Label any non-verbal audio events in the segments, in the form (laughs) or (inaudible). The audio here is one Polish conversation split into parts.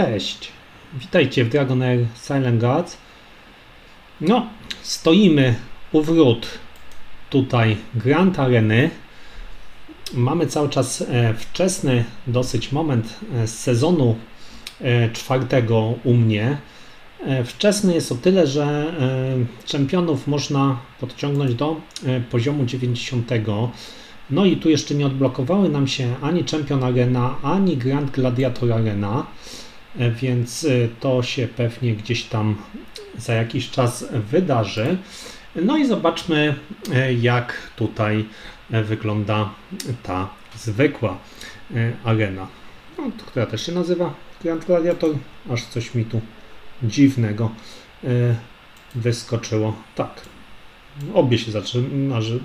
Cześć, witajcie w Dragon Air Silent Guards. No, stoimy u wrót tutaj Grand Areny. Mamy cały czas e, wczesny dosyć moment e, z sezonu e, czwartego u mnie. Wczesny jest o tyle, że czempionów można podciągnąć do poziomu 90. No i tu jeszcze nie odblokowały nam się ani Champion Arena, ani Grand Gladiator Arena, więc e, to się pewnie gdzieś tam za jakiś czas wydarzy. No i zobaczmy, e, jak tutaj e, wygląda ta zwykła e, arena, no, która też się nazywa Grand Gladiator, aż coś mi tu dziwnego e, wyskoczyło. Tak, obie się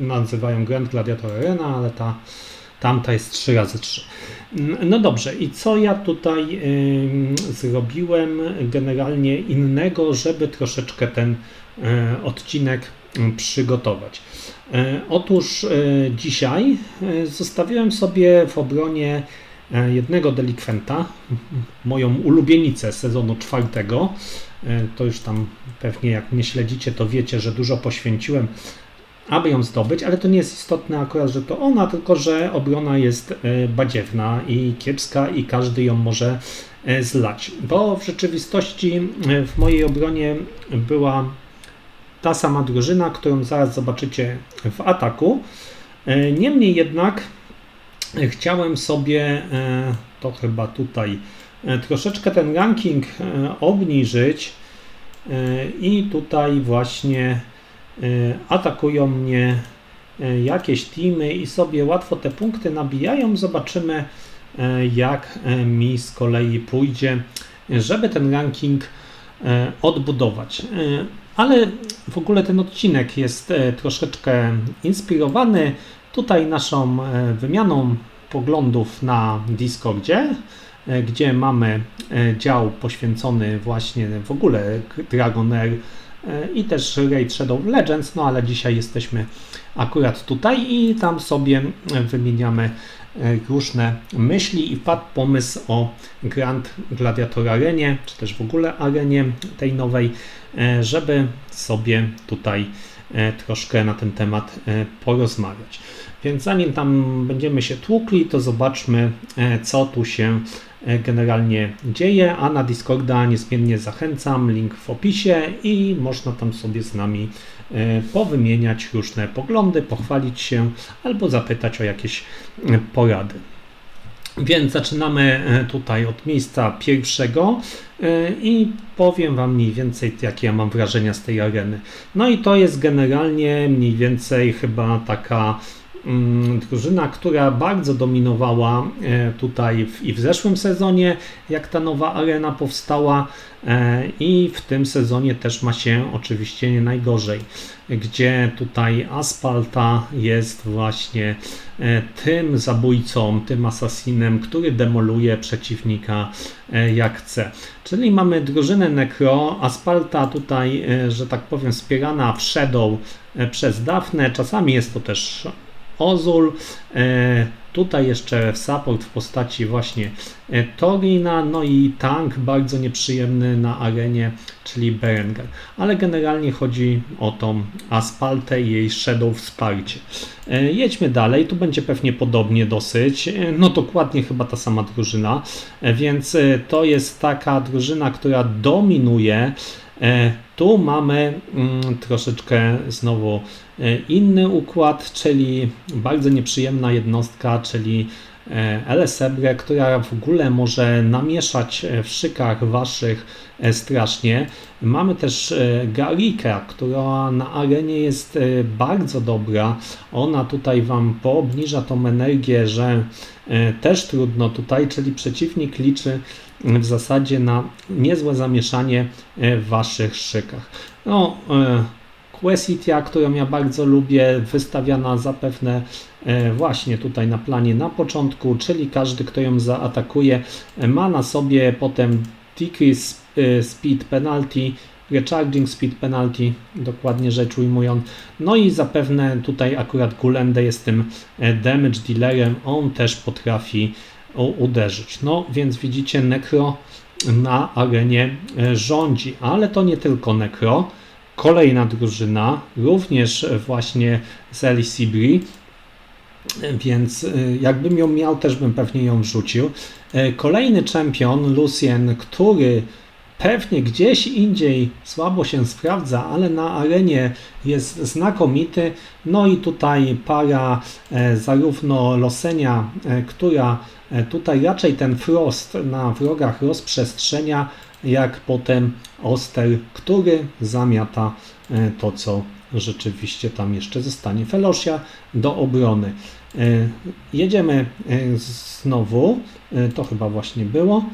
nazywają Grand Gladiator Arena, ale ta tamta jest 3 razy 3 No dobrze, i co ja tutaj zrobiłem generalnie innego, żeby troszeczkę ten e, odcinek przygotować? E, Otóż e, dzisiaj zostawiłem sobie w obronie jednego delikwenta, moją ulubienicę sezonu czwartego. To już tam pewnie jak mnie śledzicie, to wiecie, że dużo poświęciłem, aby ją zdobyć, ale to nie jest istotne akurat, że to ona, tylko że obrona jest e, badziewna i kiepska i każdy ją może e, zlać. Bo w rzeczywistości e, w mojej obronie była ta sama drużyna, którą zaraz zobaczycie w ataku. Niemniej jednak chciałem sobie, to chyba tutaj, troszeczkę ten ranking obniżyć i tutaj właśnie atakują mnie e, jakieś teamy i sobie łatwo te punkty nabijają. Zobaczymy, e, jak e, mi z kolei pójdzie, żeby ten ranking e, odbudować. E, Ale w ogóle ten odcinek jest e, troszeczkę inspirowany tutaj naszą e, wymianą poglądów na Discordzie, e, gdzie mamy e, dział poświęcony właśnie w ogóle Dragon Air e, i też Raid Shadow Legends, no ale dzisiaj jesteśmy akurat tutaj i tam sobie wymieniamy e, różne myśli i wpadł pomysł o Grand Gladiator Arenie, czy też w ogóle arenie tej nowej, e, żeby sobie tutaj e, troszkę na ten temat porozmawiać. Więc zanim tam będziemy się tłukli, to zobaczmy, e, co tu się e, generalnie dzieje, a na Discorda niezmiennie zachęcam, link w opisie i można tam sobie z nami e, powymieniać różne poglądy, pochwalić się albo zapytać o jakieś porady. Więc zaczynamy tutaj od miejsca pierwszego i powiem Wam mniej więcej, jakie ja mam wrażenia z tej areny. No i to jest generalnie mniej więcej chyba taka drużyna, która bardzo dominowała e, tutaj w, i w zeszłym sezonie, jak ta nowa arena powstała, e, i w tym sezonie też ma się oczywiście nie najgorzej, gdzie tutaj Aspalta jest właśnie e, tym zabójcą, tym asasinem, który demoluje przeciwnika jak chce. Czyli mamy drużynę Necro, Aspalta tutaj, że tak powiem, wspierana w Shadow przez Dafne, czasami jest to też Ozul. E, tutaj jeszcze support w postaci właśnie e, Torina, no i tank bardzo nieprzyjemny na arenie, czyli Berengar. Ale generalnie chodzi o tą Aspaltę i jej Shadow wsparcie. E, jedźmy dalej, tu będzie pewnie podobnie dosyć, no dokładnie chyba ta sama drużyna, więc to jest taka drużyna, która dominuje. Tu mamy mm, troszeczkę znowu e, inny układ, czyli bardzo nieprzyjemna jednostka, czyli e, Elesebre, która w ogóle może namieszać e, w szykach waszych e, strasznie. Mamy też e, Garika, która na arenie jest e, bardzo dobra. Ona tutaj wam poobniża tą energię, że e, też trudno tutaj, czyli przeciwnik liczy w zasadzie na niezłe zamieszanie e, w waszych szykach. No, Quesitia, którą ja bardzo lubię, wystawiana zapewne e, właśnie tutaj na planie na początku, czyli każdy, kto ją zaatakuje, e, ma na sobie potem decrease e, speed penalty, recharging speed penalty, dokładnie rzecz ujmując. No i zapewne tutaj akurat Gulende jest tym damage dealerem, on też potrafi uderzyć. No więc widzicie, Necro na arenie rządzi. Ale to nie tylko Necro. Kolejna drużyna, również właśnie z LCB, więc jakbym ją miał, też bym pewnie ją wrzucił. Kolejny czempion, Lucien, który pewnie gdzieś indziej słabo się sprawdza, ale na arenie jest znakomity. No i tutaj para e, zarówno Losenia, e, która e, tutaj raczej ten Frost na wrogach rozprzestrzenia, jak potem Oster, który zamiata to, co rzeczywiście tam jeszcze zostanie. Felosia do obrony. Jedziemy znowu, to chyba właśnie było.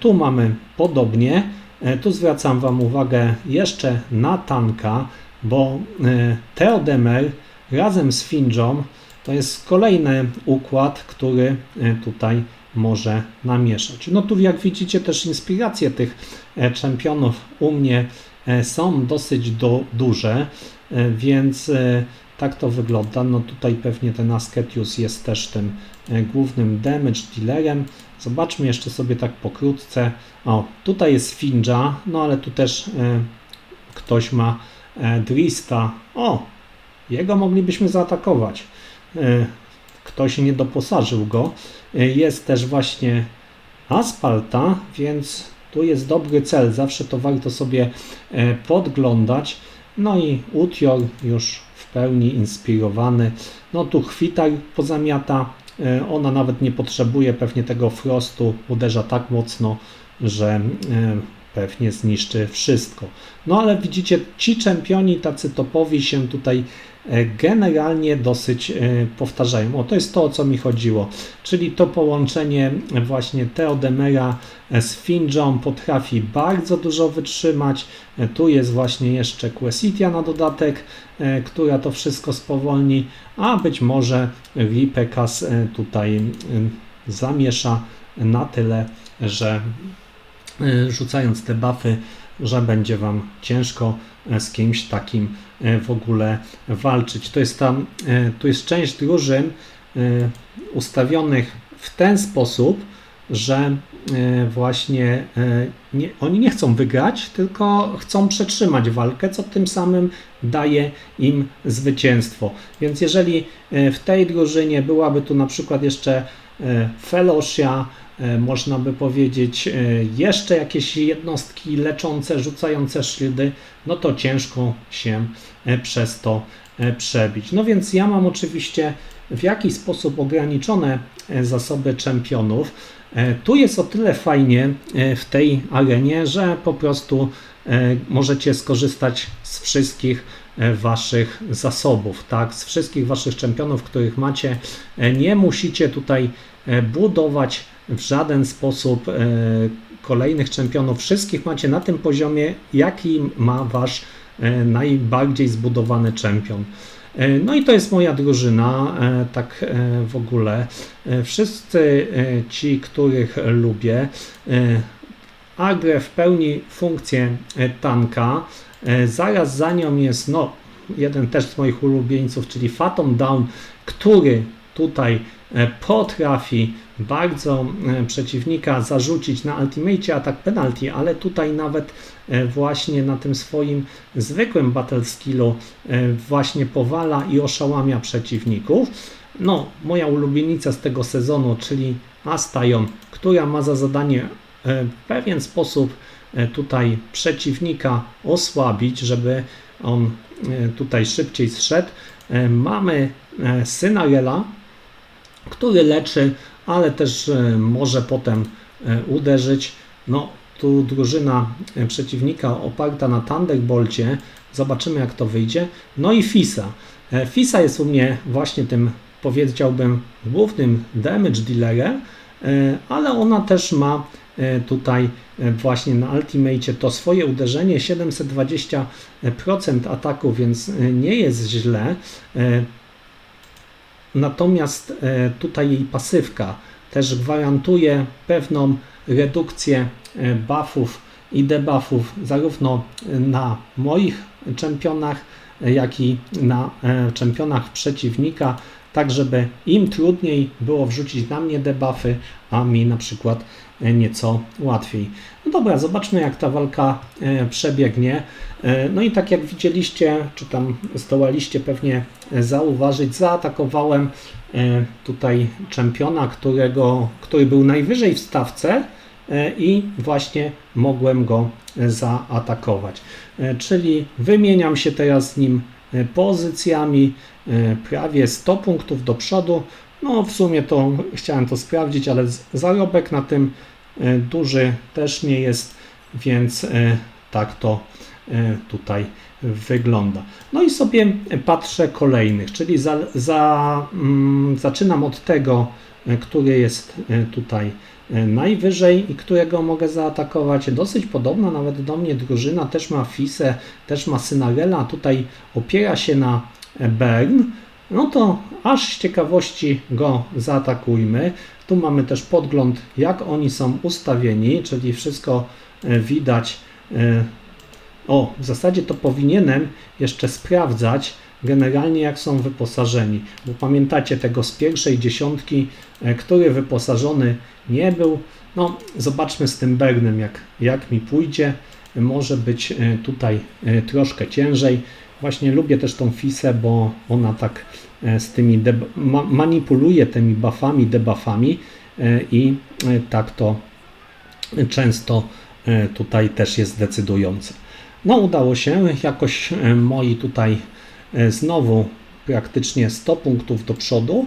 Tu mamy podobnie. E, tu zwracam Wam uwagę jeszcze na tanka, bo e, Teodemer razem z Finją to jest kolejny układ, który e, tutaj może namieszać. No tu jak widzicie też inspiracje tych czempionów u mnie są dosyć do, duże, więc tak to wygląda. No tutaj pewnie ten Asketius jest też tym głównym damage dealerem. Zobaczmy jeszcze sobie tak pokrótce. O, tutaj jest Finja, no ale tu też e, ktoś ma e, Drista. O, jego moglibyśmy zaatakować. Ktoś nie doposażył go. E, jest też właśnie Aspalta, więc tu jest dobry cel. Zawsze to warto sobie e, podglądać. No i Utior już w pełni inspirowany. No tu Chwitar pozamiata E, ona nawet nie potrzebuje pewnie tego frostu, uderza tak mocno, że e, pewnie zniszczy wszystko. No ale widzicie, ci czempioni tacy topowi się tutaj generalnie dosyć powtarzają. O, to jest to, o co mi chodziło. Czyli to połączenie właśnie Teodemera z Finją potrafi bardzo dużo wytrzymać. Tu jest właśnie jeszcze Quesitia na dodatek, która to wszystko spowolni, a być może Ripekas tutaj zamiesza na tyle, że E, rzucając te buffy, że będzie Wam ciężko e, z kimś takim e, w ogóle walczyć. To jest tam, tu jest część drużyn ustawionych w ten sposób, że właśnie nie, oni nie chcą wygrać, tylko chcą przetrzymać walkę, co tym samym daje im zwycięstwo. Więc jeżeli w tej drużynie byłaby tu na przykład jeszcze Felosia, E, można by powiedzieć, e, jeszcze jakieś jednostki leczące, rzucające szyldy, no to ciężko się e, przez to przebić. No więc ja mam oczywiście w jakiś sposób ograniczone zasoby czempionów. Tu jest o tyle fajnie w tej arenie, że po prostu możecie skorzystać z wszystkich waszych zasobów, tak, z wszystkich waszych czempionów, których macie. Nie musicie tutaj budować w żaden sposób e, kolejnych czempionów. Wszystkich macie na tym poziomie, jaki ma wasz e, najbardziej zbudowany czempion. E, no i to jest moja drużyna, tak w ogóle. Wszyscy ci, których lubię, Agre w pełni funkcję tanka. Zaraz za nią jest no, jeden też z moich ulubieńców, czyli Phantom Down, który tutaj potrafi bardzo e, przeciwnika zarzucić na ultimate atak penalty, ale tutaj nawet e, właśnie na tym swoim zwykłym battle skillu e, właśnie powala i oszałamia przeciwników. No, moja ulubienica z tego sezonu, czyli Astajon, która ma za zadanie w pewien sposób tutaj przeciwnika osłabić, żeby on tutaj szybciej zszedł. Mamy Synarela, który leczy ale też e, może potem e, uderzyć. No, tu drużyna e, przeciwnika oparta na Thunderbolcie. Zobaczymy, jak to wyjdzie. No i Fisa. Fisa jest u mnie właśnie tym, powiedziałbym, głównym damage dealerem, ale ona też ma tutaj właśnie na Ultimate to swoje uderzenie 720% ataku, więc nie jest źle. Natomiast e, tutaj jej pasywka też gwarantuje pewną redukcję e, buffów i debuffów zarówno na moich czempionach, jak i na e, czempionach przeciwnika, tak żeby im trudniej było wrzucić na mnie debuffy, a mi na przykład nieco łatwiej. No dobra, zobaczmy jak ta walka e, przebiegnie. E, no i tak jak widzieliście, czy tam zdołaliście pewnie zauważyć, zaatakowałem tutaj czempiona, którego, który był najwyżej w stawce i właśnie mogłem go zaatakować. Czyli wymieniam się teraz z nim pozycjami, prawie 100 punktów do przodu. No w sumie to chciałem to sprawdzić, ale zarobek na tym e, duży też nie jest, więc e, tak to e, tutaj wygląda. No i sobie patrzę kolejnych, czyli za, za, mm, zaczynam od tego, który jest tutaj najwyżej i którego mogę zaatakować. Dosyć podobna nawet do mnie drużyna, też ma Fisę, też ma Synarela, tutaj opiera się na Bern no to aż z ciekawości go zaatakujmy. Tu mamy też podgląd, jak oni są ustawieni, czyli wszystko e, widać. E, o, w zasadzie to powinienem jeszcze sprawdzać generalnie, jak są wyposażeni, bo pamiętacie tego z pierwszej dziesiątki, e, który wyposażony nie był. No, zobaczmy z tym Bernem, jak, jak mi pójdzie. Może być tutaj troszkę ciężej. Właśnie lubię też tą Fisę, bo ona tak e, z tymi ma manipuluje tymi buffami, debuffami e, i e, tak to często tutaj też jest decydujące. No udało się, jakoś moi tutaj znowu praktycznie 100 punktów do przodu.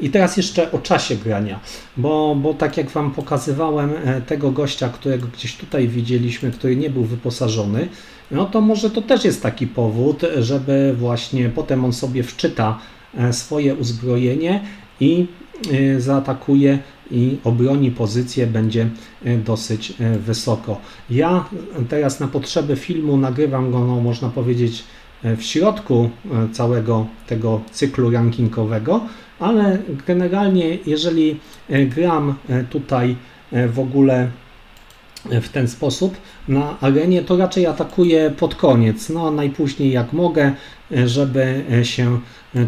I teraz jeszcze o czasie grania, bo, bo tak jak Wam pokazywałem tego gościa, którego gdzieś tutaj widzieliśmy, który nie był wyposażony, no to może to też jest taki powód, żeby właśnie potem on sobie wczyta e, swoje uzbrojenie i e, zaatakuje i obroni pozycję będzie e, dosyć wysoko. Ja teraz na potrzeby filmu nagrywam go, no, można powiedzieć, w środku całego tego cyklu rankingowego, ale generalnie jeżeli gram tutaj w ogóle w ten sposób na arenie, to raczej atakuję pod koniec, no najpóźniej jak mogę, żeby się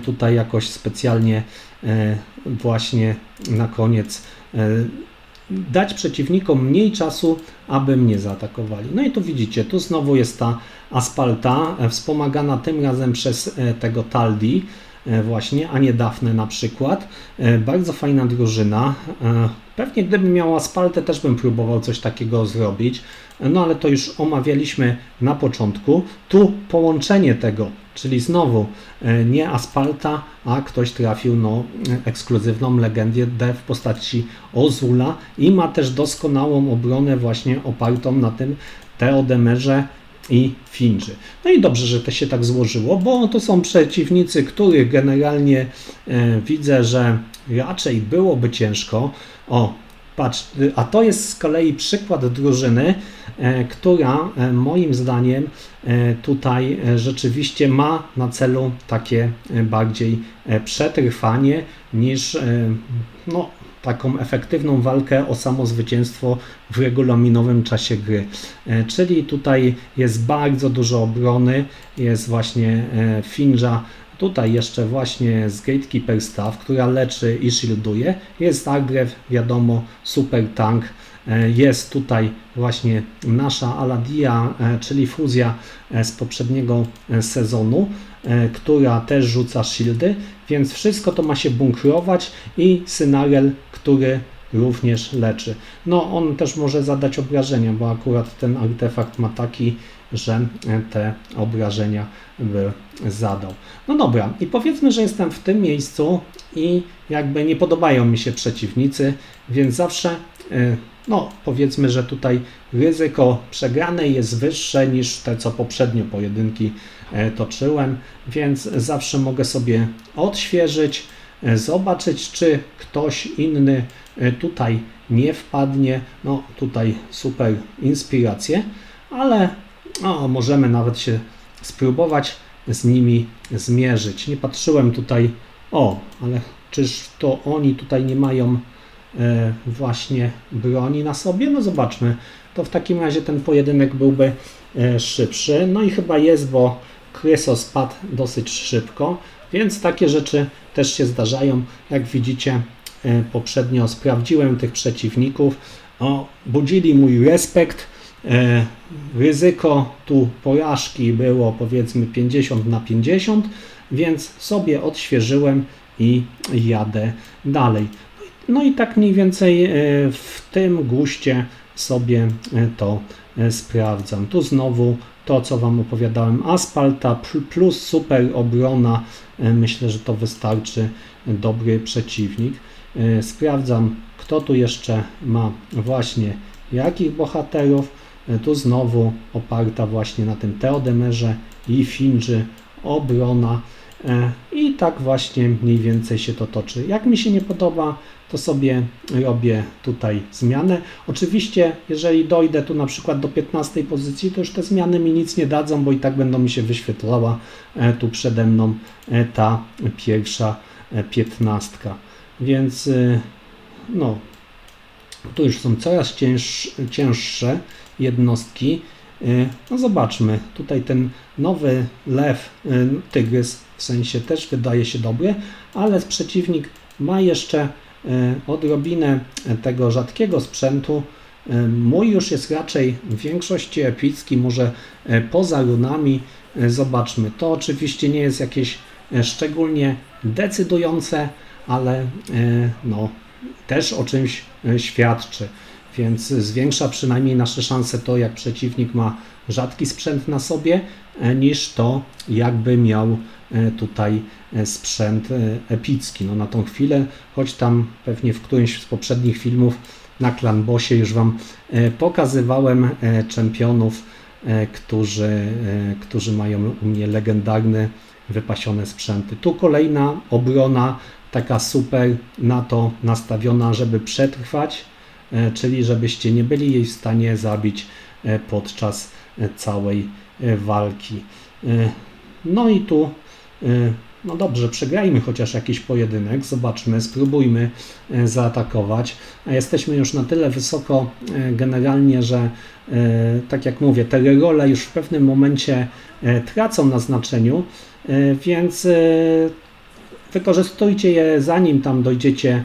tutaj jakoś specjalnie e, właśnie na koniec e, dać przeciwnikom mniej czasu, aby mnie zaatakowali. No i tu widzicie, tu znowu jest ta aspalta, e, wspomagana tym razem przez tego Taldi, właśnie, a nie Dafne na przykład. Bardzo fajna drużyna. Pewnie gdybym miał aspaltę, też bym próbował coś takiego zrobić, no ale to już omawialiśmy na początku. Tu połączenie tego, czyli znowu e, nie aspalta, a ktoś trafił no, ekskluzywną legendę w postaci Ozula i ma też doskonałą obronę właśnie opartą na tym Teodemerze i Finży. No i dobrze, że to się tak złożyło, bo to są przeciwnicy, których generalnie e, widzę, że raczej byłoby ciężko. O, patrz, a to jest z kolei przykład drużyny, e, która e, moim zdaniem tutaj rzeczywiście ma na celu takie bardziej przetrwanie niż no, taką efektywną walkę o samo zwycięstwo w regulaminowym czasie gry. Czyli tutaj jest bardzo dużo obrony, jest właśnie Finja Tutaj jeszcze właśnie z Gatekeeper Staff, która leczy i shielduje. Jest Agrew, wiadomo, super tank. E, jest tutaj właśnie nasza Aladia, e, czyli fuzja e, z poprzedniego sezonu, która też rzuca shieldy, więc wszystko to ma się bunkrować i Synarel, który również leczy. No on też może zadać obrażenia, bo akurat ten artefakt ma taki że te obrażenia by zadał. No dobra, i powiedzmy, że jestem w tym miejscu i jakby nie podobają mi się przeciwnicy, więc zawsze, y, no powiedzmy, że tutaj ryzyko przegranej jest wyższe niż te, co poprzednio pojedynki y, toczyłem, więc zawsze mogę sobie odświeżyć, y, zobaczyć, czy ktoś inny tutaj nie wpadnie. No tutaj super inspiracje, ale no, możemy nawet się spróbować z nimi zmierzyć. Nie patrzyłem tutaj, o, ale czyż to oni tutaj nie mają e, właśnie broni na sobie? No zobaczmy. To w takim razie ten pojedynek byłby e, szybszy. No i chyba jest, bo Kryso spadł dosyć szybko, więc takie rzeczy też się zdarzają. Jak widzicie, e, poprzednio sprawdziłem tych przeciwników o, budzili mój respekt. E, ryzyko tu porażki było powiedzmy 50 na 50, więc sobie odświeżyłem i jadę dalej. No i tak mniej więcej e, w tym guście sobie e, to e, sprawdzam. Tu znowu to, co Wam opowiadałem, asfalta plus super obrona. Myślę, że to wystarczy dobry przeciwnik. Sprawdzam, kto tu jeszcze ma właśnie jakich bohaterów. Tu znowu oparta właśnie na tym Teodemerze i Finży obrona. I tak właśnie mniej więcej się to toczy. Jak mi się nie podoba, to sobie robię tutaj zmianę. Oczywiście, jeżeli dojdę tu na przykład do 15 pozycji, to już te zmiany mi nic nie dadzą, bo i tak będą mi się wyświetlała e, tu przede mną e, ta pierwsza e, piętnastka. Więc no, tu już są coraz cięż, cięższe jednostki. No zobaczmy, tutaj ten nowy lew, tygrys w sensie też wydaje się dobry, ale przeciwnik ma jeszcze E, odrobinę tego rzadkiego sprzętu. E, mój już jest raczej w większości epicki, może e, poza runami. Zobaczmy, to oczywiście nie jest jakieś szczególnie decydujące, ale no, też o czymś świadczy. Więc zwiększa przynajmniej nasze szanse to, jak przeciwnik ma rzadki sprzęt na sobie, niż to, jakby miał E, tutaj e, sprzęt e, epicki. No na tą chwilę, choć tam pewnie w którymś z poprzednich filmów na Clanbosie już Wam pokazywałem czempionów, którzy, którzy mają u mnie legendarne, wypasione sprzęty. Tu kolejna obrona, taka super na to nastawiona, żeby przetrwać, czyli żebyście nie byli jej w stanie zabić podczas całej walki. No i tu Y, no dobrze, przegrajmy chociaż jakiś pojedynek, zobaczmy, spróbujmy y, zaatakować. A jesteśmy już na tyle wysoko y, generalnie, że tak jak mówię, te role już w pewnym momencie tracą na znaczeniu, więc wykorzystujcie je zanim tam dojdziecie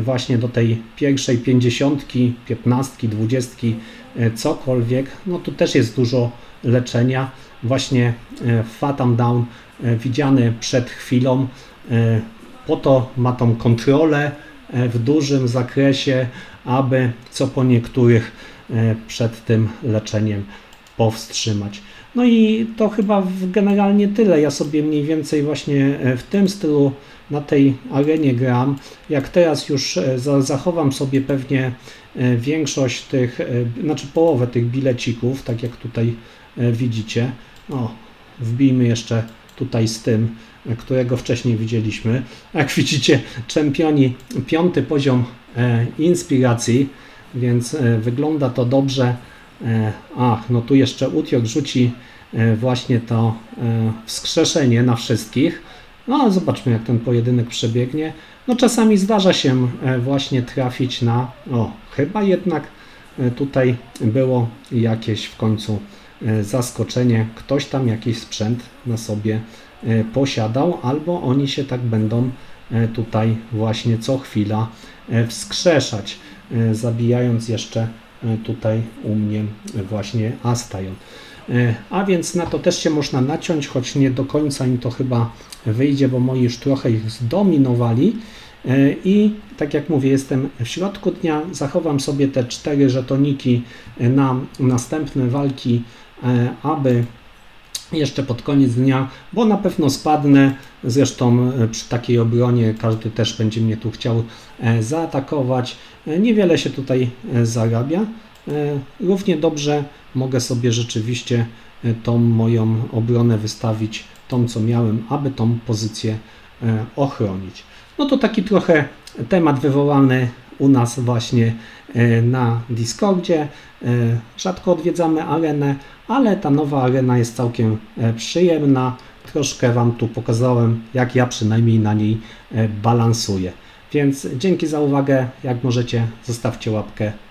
właśnie do tej pierwszej pięćdziesiątki, piętnastki, dwudziestki, cokolwiek. No tu też jest dużo leczenia. Właśnie Fatam Down E, widziany przed chwilą. E, po to ma tą kontrolę e, w dużym zakresie, aby co po niektórych przed tym leczeniem powstrzymać. No i to chyba generalnie tyle. Ja sobie mniej więcej właśnie w tym stylu na tej arenie gram. Jak teraz już zachowam sobie pewnie większość tych, znaczy połowę tych bilecików, tak jak tutaj widzicie. O, wbijmy jeszcze tutaj z tym, którego wcześniej widzieliśmy. (laughs) Jak widzicie, czempioni piąty poziom e, inspiracji, więc e, wygląda to dobrze. E, ach, no tu jeszcze Utiok rzuci właśnie to wskrzeszenie na wszystkich. No ale zobaczmy, jak ten pojedynek przebiegnie. No czasami zdarza się właśnie trafić na, o, chyba jednak tutaj było jakieś w końcu E, zaskoczenie, ktoś tam jakiś sprzęt na sobie e, posiadał, albo oni się tak będą e, tutaj właśnie co chwila wskrzeszać, zabijając jeszcze tutaj u mnie właśnie Astajon. A więc na to też się można naciąć, choć nie do końca im to chyba wyjdzie, bo moi już trochę ich zdominowali. I tak jak mówię, jestem w środku dnia, zachowam sobie te cztery żetoniki na następne walki E, aby jeszcze pod koniec dnia, bo na pewno spadnę. Zresztą e, przy takiej obronie każdy też będzie mnie tu chciał e, zaatakować. Niewiele się tutaj zarabia. Równie dobrze mogę sobie rzeczywiście tą moją obronę wystawić, tą co miałem, aby tą pozycję ochronić. No to taki trochę temat wywołany u nas właśnie na Discordzie. Rzadko odwiedzamy arenę, ale ta nowa arena jest całkiem e, przyjemna. Troszkę Wam tu pokazałem, jak ja przynajmniej na niej e, balansuję. Więc dzięki za uwagę. Jak możecie, zostawcie łapkę